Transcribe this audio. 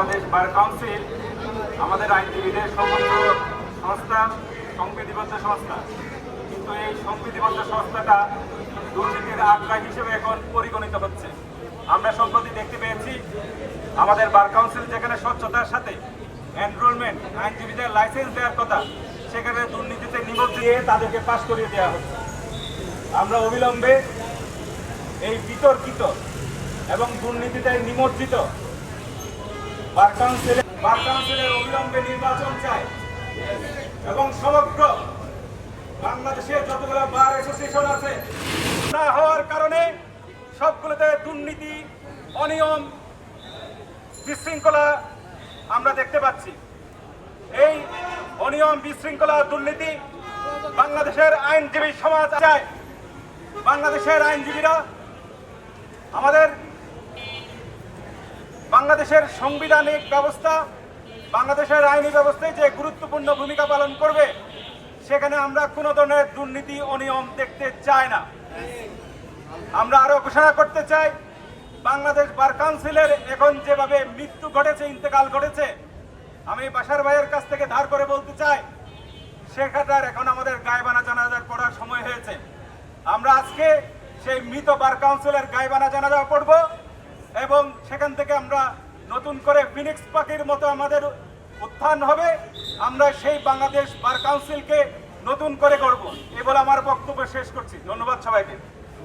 Bangladesh bar council, আমাদের আইনজীবীদের সমস্ত সংস্থা, সংবিধিবদ্ধ সংস্থা। কিন্তু এই সংবিধিবদ্ধ সংস্থাটা দুর্নীতির আগ্রা হিসেবে এখন পরিগণিত হচ্ছে। আমরা সম্প্রতি দেখতে পেয়েছি, আমাদের বার কাউন্সিল যেখানে স্বচ্ছতার সাথে এনরোলমেন্ট আইনজীবীদের লাইসেন্স দেওয়ার কথা, সেখানে দুর্নীতিতে নিমজ্জিত দিয়ে তাদেরকে পাশ করিয়ে দেওয়া হচ্ছে। আমরা অবিলম্বে এই বিতর্কিত এবং দুর্নীতিতে নিমজ্জিত বার কাউন্সিলের বার কাউন্সিলের অবিলম্বে নির্বাচন চাই। এবং সমগ্র বাংলাদেশের যতগুলো বার অ্যাসোসিয়েশন আছে, না হওয়ার কারণে সবগুলোতে দুর্নীতি, অনিয়ম, বিশৃঙ্খলা আমরা দেখতে পাচ্ছি। এই অনিয়ম, বিশৃঙ্খলা, দুর্নীতি বাংলাদেশের আইনজীবী সমাজ চায়। বাংলাদেশের আইনজীবীরা আমাদের বাংলাদেশের সাংবিধানিক ব্যবস্থা, বাংলাদেশের আইনি ব্যবস্থায় যে গুরুত্বপূর্ণ ভূমিকা পালন করবে, সেখানে আমরা কোনো ধরনের দুর্নীতি, অনিয়ম দেখতে চাই না। আমরা আরও ঘোষণা করতে চাই, বাংলাদেশ বার কাউন্সিলের এখন যেভাবে মৃত্যু ঘটেছে, ইন্তেকাল ঘটেছে, আমি বাসার ভাইয়ের কাছ থেকে ধার করে বলতে চাই সেখানটার এখন আমাদের গায়বানা জানাজার পড়ার সময় হয়েছে। আমরা আজকে সেই মৃত বার কাউন্সিলের গায়বানা জানাজা পড়ব। এবং সেখান থেকে আমরা নতুন করে ফিনিক্স পাখির মতো আমাদের উত্থান হবে। আমরা সেই বাংলাদেশ বার কাউন্সিলকে নতুন করে করব এ বলে আমার বক্তব্য শেষ করছি। ধন্যবাদ সবাইকে।